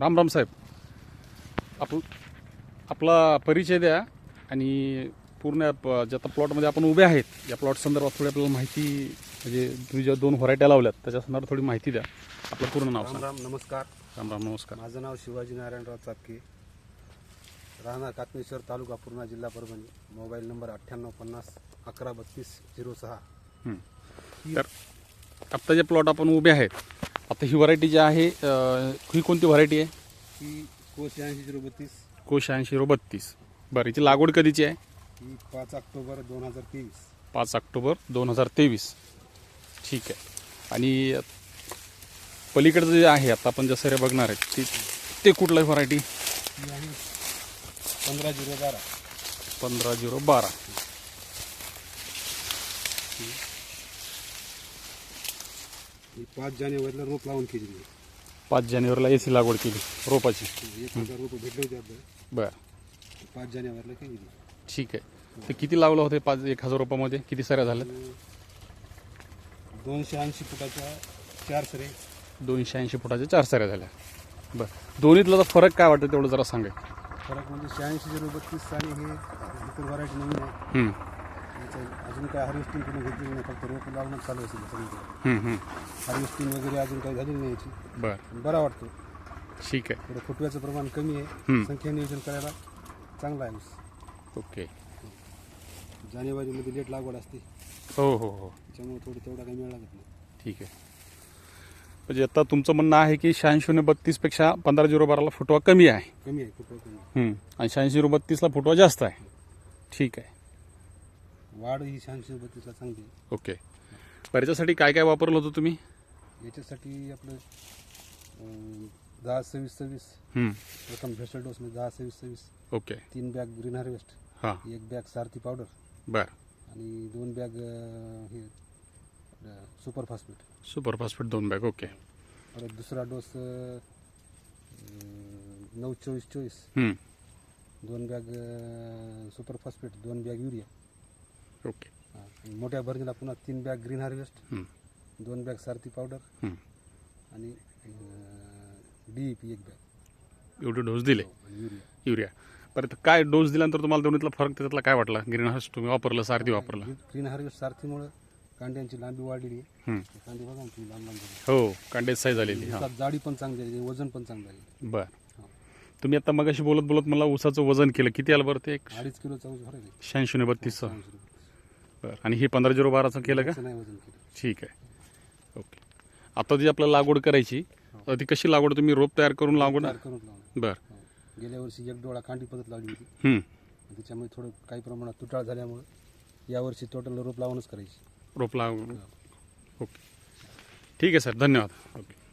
राम राम साहेब. आप आपला परिचय द्या आणि पूर्ण ज्या प्लॉटमध्ये आपण उभे आहेत या प्लॉट संदर्भात थोडी आपल्याला माहिती म्हणजे तुम्ही ज्या दोन व्हरायट्या लावल्यात त्याच्या संदर्भात थोडी माहिती द्या. आपलं पूर्ण नाव राम राम नमस्कार. राम राम नमस्कार. माझं नाव शिवाजी नारायणराव चापके राहणार कातनेश्वर तालुका पूर्णा जिल्हा परभणी. मोबाईल नंबर अठ्ठ्याण्णव पन्नास अकरा बत्तीस झिरो सहा. तर आत्ता जे प्लॉट आपण उभे आहेत आता ही व्हरायटी जी आहे अं, ही कोणती व्हरायटी आहे? ही कोच ऐंशी झिरो बत्तीस कोश ऐंशी झिरो बत्तीस बरं हिची लागवड कधीची आहे? ही पाच ऑक्टोबर दोन हजार तेवीस. पाच ऑक्टोबर दोन हजार तेवीस. ठीक आहे. आणि पलीकडचं जे आहे आता आपण ज्या सऱ्या बघणार आहेत ते ते कुठलं व्हरायटी ही आहे पंधरा झिरो बारा. पंधरा झिरो बारा. ही पाच जानेवारीला रोप लावून केली मी. पाच जानेवारीला ए सी लागवड केली रोपाची. एक हजार रोपं भेटले होते आपल्याला. बरं. पाच जानेवारीला केली ठीक आहे. ते किती लावलं होते पाच एक हजार रुपयामध्ये किती सऱ्या झाल्या दोनशे ऐंशी फुटाच्या चार सरे दोनशे ऐंशी फुटाच्या चार सऱ्या झाल्या. बरं. दोन्हीतला तर फरक काय वाटतं तेवढं जरा सांगा फरक म्हणजे शहाऐंशी झिरो बत्तीस आणि हे इतर व्हरायटी नवीन आहे. हं, अजून काय हार्वेस्टिंग करून घेतलेली नाही फक्त रोप लावणं चालू असेल हं, हं. हार्वेस्टिंग वगैरे अजून काही झालेली नाही याची. बरं. पण बरा वाटतो ठीक आहे. थोडं फुटव्याचं प्रमाण कमी आहे. संख्या नियोजन करायला चांगला आहे ऊस. ओके. जानेवारीमध्ये लेट लागवड असते. हो हो हो. त्याच्यामुळे थोडं तेवढा काही लागत नाही. ठीक आहे. म्हणजे आता तुमचं म्हणणं आहे की शहाऐंशी शून्य बत्तीसपेक्षा पंधरा झिरो बाराला फुटवा कमी आहे. कमी आहे फुटवा कमी आहे. हं. आणि शहाऐंशी झिरो बत्तीसला फुटवा जास्त आहे. ठीक आहे. वाढ ही शहाऐंशी बत्तीसला चांगली आहे. ओके. बरं याच्यासाठी काय काय वापरलं होतं तुम्ही? याच्यासाठी आपलं अं, दहा सव्वीस सव्वीस. हं. प्रथम भेसळ डोसमध्ये दहा सव्वीस सव्वीस. ओके. तीन बॅग ग्रीन हार्वेस्ट हां. एक बॅग सारथी पावडर बरं. आणि दोन बॅग हे सुपर फास्फेट सुपर फॉस्फेट दोन बॅग ओके. परत दुसरा डोस अं, नऊ चोवीस चोवीस. हं. दोन बॅग सुपर फॉस्फेट दोन बॅग युरिया ओके हा, आणि मोठ्या भरणीला पुन्हा तीन बॅग ग्रीन हार्वेस्ट हं. दोन बॅग सारथी पावडर हं. आणि डी पी एक बॅग. एवढे डोस दिले? आणि युरिया. युरिया. बरं तर काय डोस दिल्यानंतर तुम्हाला दोन्हीतला फरक त्याच्यातला काय वाटला? ग्रीन हाऊस तुम्ही वापरलं सारथी वापरलं. ग्रीन हार्वेस्ट सारथीमुळं कांड्यांची लांबी वाढलेली आहे. हं. कांदे बघा ना तुम्ही लांब लांब झाले. हो कांड्याची साईज आलेली हां. ऊसात जाडी पण चांगली आहे वजन पण चांगलं आहे. बरं. हा. तुम्ही आता मगाशी बोलत बोलत मला ऊसाचं वजन केलं. किती आलं बरं ते? एक अडीच किलोचा ऊस भरायला शहाऐंशी बत्तीसचं. बरं. आणि हे पंधरा झिरो बाराचं केलं का? नाही वजन केलं. ठीक आहे. ओके. आता जी आपल्याला लागवड करायची तर ती कशी लागवड? तुम्ही रोप तयार करून लागवड तयार करून बरं. हो. गेल्या वर्षी एक डोळा कांडी पद्धत लावली होती. हं. त्याच्यामुळे थोडं काही प्रमाणात तुटाळ झाल्यामुळे यावर्षी टोटल रोप लावूनच करायची. रोप लाव ओके. ठीक आहे सर. धन्यवाद. ओके.